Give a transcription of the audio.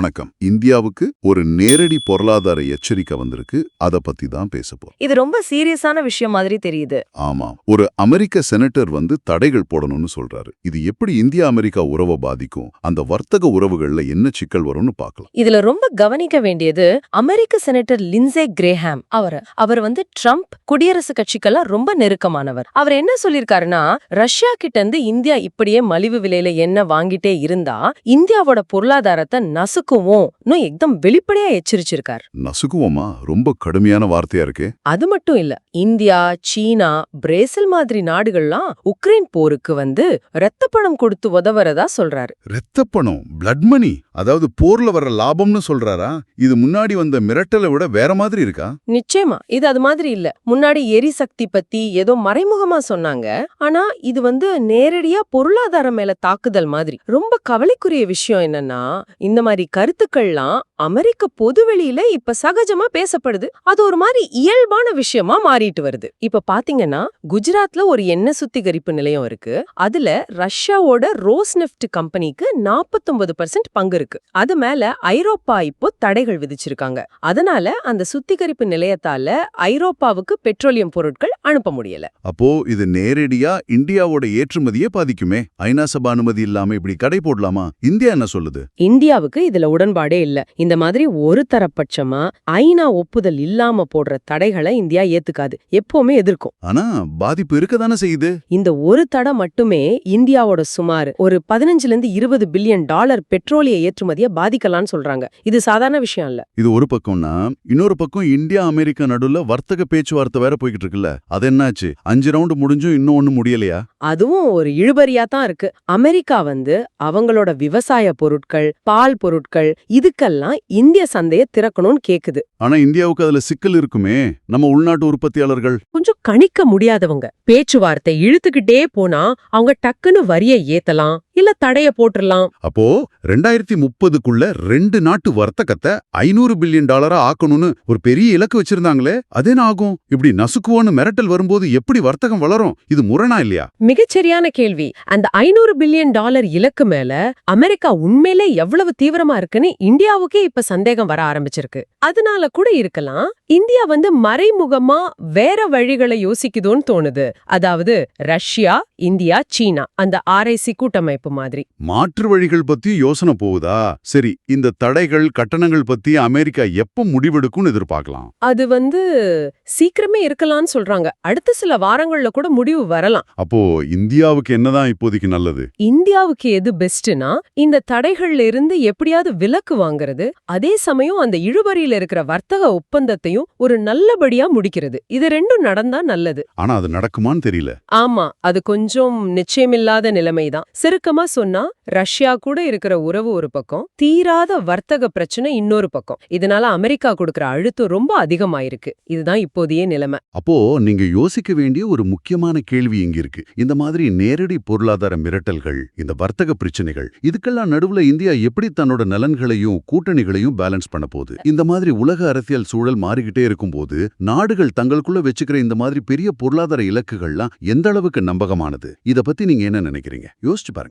வணக்கம். இந்தியாவுக்கு ஒரு நேரடி பொருளாதார எச்சரிக்கை வந்திருக்கு. அத பத்தி தான் பேச போறோம். இது ரொம்ப சீரியஸான விஷயம் மாதிரி தெரியுது. ஆமா. ஒரு அமெரிக்க செனட்டர் வந்து தடைகள் போடணும்னு சொல்றாரு. இது எப்படி இந்தியா அமெரிக்கா உறவை பாதிக்கும்? அந்த வர்த்தக உறவுகள்ல என்ன சிக்கல் வரும்னு பார்க்கலாம் இதுல ரொம்ப கவனிக்க வேண்டியது அமெரிக்க செனட்டர் லின்சே கிரேஹாம் அவர். அவர் வந்து ட்ரம்ப் குடியரசு கட்சிக்கெல்லாம் ரொம்ப நெருக்கமானவர். அவர் என்ன சொல்லிருக்காருன்னா ரஷ்யா கிட்ட இருந்து இந்தியா இப்படியே மலிவு விலையில என்ன வாங்கிட்டே இருந்தா இந்தியாவோட பொருளாதாரத்தை நசுக்குவோம்னு எக்தம் வெளிப்படையா எச்சரிச்சிருக்கார். நசுக்குவோமா? ரொம்ப கடுமையான வார்த்தையா இருக்கே. அது மட்டும் இல்ல இந்தியா சீனா பிரேசில் மாதிரி நாடுகள்லாம் உக்ரைன் போருக்கு வந்து ரத்த பணம் கொடுத்து உதவுறதா சொல்றாரு. ரத்த பணம் பிளட் மணி அதாவது போர்ல வர லாபம்னு சொல்றாரா? இது முன்னாடி வந்த மிரட்டலை விட வேற மாதிரி இருக்கா? நிச்சயமா. இது அது மாதிரி இல்ல. முன்னாடி எரிசக்தி பத்தி ஏதோ மறைமுகமா சொன்னாங்க. ஆனா இது வந்து நேரடியா பொருளாதாரம் மேல தாக்குதல் மாதிரி. ரொம்ப கவலைக்குரிய விஷயம் என்னன்னா இந்த மாதிரி கருத்துக்கள்லாம் அமெரிக்க பொதுவெளியில இப்ப சகஜமா பேசப்படுது. அது ஒரு மாதிரி இயல்பான விஷயமா மாறிட்டு வருது. இப்ப பாத்தீங்கன்னா குஜராத்ல ஒரு எண்ணெய் சுத்திகரிப்பு நிலையம் இருக்கு. அதுல ரஷ்யாவோட ரோஸ்நெஃப்ட் கம்பெனிக்கு 49% பர்சன்ட் பங்கு இருக்கு. அது மேல ஐரோப்பா இப்போ தடைகள் விதிச்சிருக்காங்க. அதனால அந்த சுத்திகரிப்பு நிலையத்தால ஐரோப்பாவுக்கு பெட்ரோலியம் பொருட்கள் அனுப்ப முடியல. அப்போ இது நேரடியா இந்தியாவோட ஏற்றுமதியே பாதிக்குமே? ஐநா சபா அனுமதி இல்லாம இப்படி கடை போடலாமா? இந்தியா என்ன சொல்லுது? இந்தியாவுக்கு இதுல உடன்பாடே இல்ல. இந்த மாதிரி ஒரு தரப்பட்சமா ஐநா ஒப்புதல் இல்லாம போடுற தடைகளை இந்தியா ஏத்துக்காது. எப்பவுமே எதிர்க்கும். ஆனா பாதிப்பு இருக்கதானே செய்யுது? இந்த ஒரு தடை மட்டுமே இந்தியாவோட சுமார் ஒரு பதினஞ்சுல இருந்து இருபது பில்லியன் டாலர் பெட்ரோலிய ஏற்றுமதியை பாதிக்கலாம்னு சொல்றாங்க. இது சாதாரண விஷயம் இல்ல. இது ஒரு பக்கம்னா இன்னொரு பக்கம் இந்தியா அமெரிக்கா நடுவுல வர்த்தக பேச்சுவார்த்தை வேற போய்கிட்டு இருக்குல்ல? அது என்னாச்சு? அஞ்சு ரவுண்டு முடிஞ்சும் இன்னும் ஒண்ணு முடியலையா? அதுவும் ஒரு இழுபறியா தான் இருக்கு. அமெரிக்கா வந்து அவங்களோட விவசாய பொருட்கள் பால் பொருட்கள் இதுக்கெல்லாம் இந்திய சந்தைய திறக்கணும்னு கேக்குது. ஆனா இந்தியாவுக்கு அதுல சிக்கல் இருக்குமே. நம்ம உள்நாட்டு உற்பத்தியாளர்கள். கொஞ்சம் கணிக்க முடியாதவங்க. பேச்சுவார்த்தை இழுத்துக்கிட்டே போனா அவங்க டக்குன்னு வரிய ஏத்தலாம். இல்ல தடைய போட்டுறலாம். அப்போ ரெண்டாயிரத்தி முப்பதுக்குள்ள ரெண்டு நாட்டு வர்த்தகத்தை ஐநூறு பில்லியன் டாலரா ஆக்கணும்னு ஒரு பெரிய இலக்கு வச்சிருந்தாங்களே அதேன ஆகும்? இப்படி நசுக்குவோன்னு மிரட்டல் வரும்போது எப்படி வர்த்தகம் வளரும்? இது முரணா இல்லையா? மிகச்சரியான கேள்வி. அந்த ஐநூறு பில்லியன் டாலர் இலக்கு மேல அமெரிக்கா உண்மையிலே எவ்வளவு தீவிரமா இருக்குன்னு இந்தியாவுக்கே இப்ப சந்தேகம் வர ஆரம்பிச்சிருக்கு. அதனால கூட இருக்கலாம் இந்தியா வந்து மறைமுகமா வேற வழிகளை யோசிக்குதோன்னு தோணுது. அதாவது ரஷ்யா இந்தியா சீனா அந்த ஆர்ஐசி கூட்டமைப்பு மாதிரி. மாற்று வழிகள் பத்தி யோசனை போகுதா? சரி இந்த தடைகள் கட்டணங்கள் பத்தி அமெரிக்கா எப்ப முடிவெடுக்கும்னு எதிர்பார்க்கலாம். அது வந்து சீக்கிரமே இருக்கலாம்னு சொல்றாங்க. அடுத்த சில வாரங்கள்ல கூட முடிவு வரலாம். அப்போ இந்தியாவுக்கு என்னதான் இப்போதைக்கு நல்லது? இந்தியாவுக்கு எது பெஸ்ட்னா இந்த தடைகள்ல இருந்து எப்படியாவது விலக்கு வாங்குறது அதே சமயம் அந்த இழுபறியில இருக்கிற வர்த்தக ஒப்பந்தத்தையும் ஒரு நல்லபடியா முடிக்கிறது. இது ரெண்டும் நடந்தா நல்லது. ஆனா அது நடக்குமான்னு தெரியல. ஆமா அது கொஞ்சம் நிச்சயமில்லாத நிலைமைதான். சுருக்கமா சொன்னா ரஷ்யா கூட இருக்கிற உறவு ஒரு பக்கம் தீராத வர்த்தக பிரச்சனை இன்னொரு பக்கம். இதனால அமெரிக்கா கொடுக்கிற அழுத்தம் ரொம்ப அதிகமாயிருக்கு. இதுதான் இப்போதைய நிலைமை. அப்போ நீங்க யோசிக்க வேண்டிய ஒரு முக்கியமான கேள்வி இங்க இருக்கு. இந்த மாதிரி நேரடி பொருளாதார மிரட்டல்கள் இந்த வர்த்தக பிரச்சனைகள் இதுக்கெல்லாம் நடுவுல இந்தியா எப்படி தன்னோட நலன்களையும் கூட்டணிகளையும் பேலன்ஸ் பண்ண போகுது? இந்த மாதிரி உலக அரசியல் சூழல் மாறிக்கிட்டே இருக்கும்போது நாடுகள் தங்களுக்குள்ள வச்சுக்கிற இந்த மாதிரி பெரிய பொருளாதார இலக்குகள்லாம் எந்த அளவுக்கு நம்பகமானது? இத பத்தி நீங்க என்ன நினைக்கிறீங்க? யோசிச்சு பாருங்க.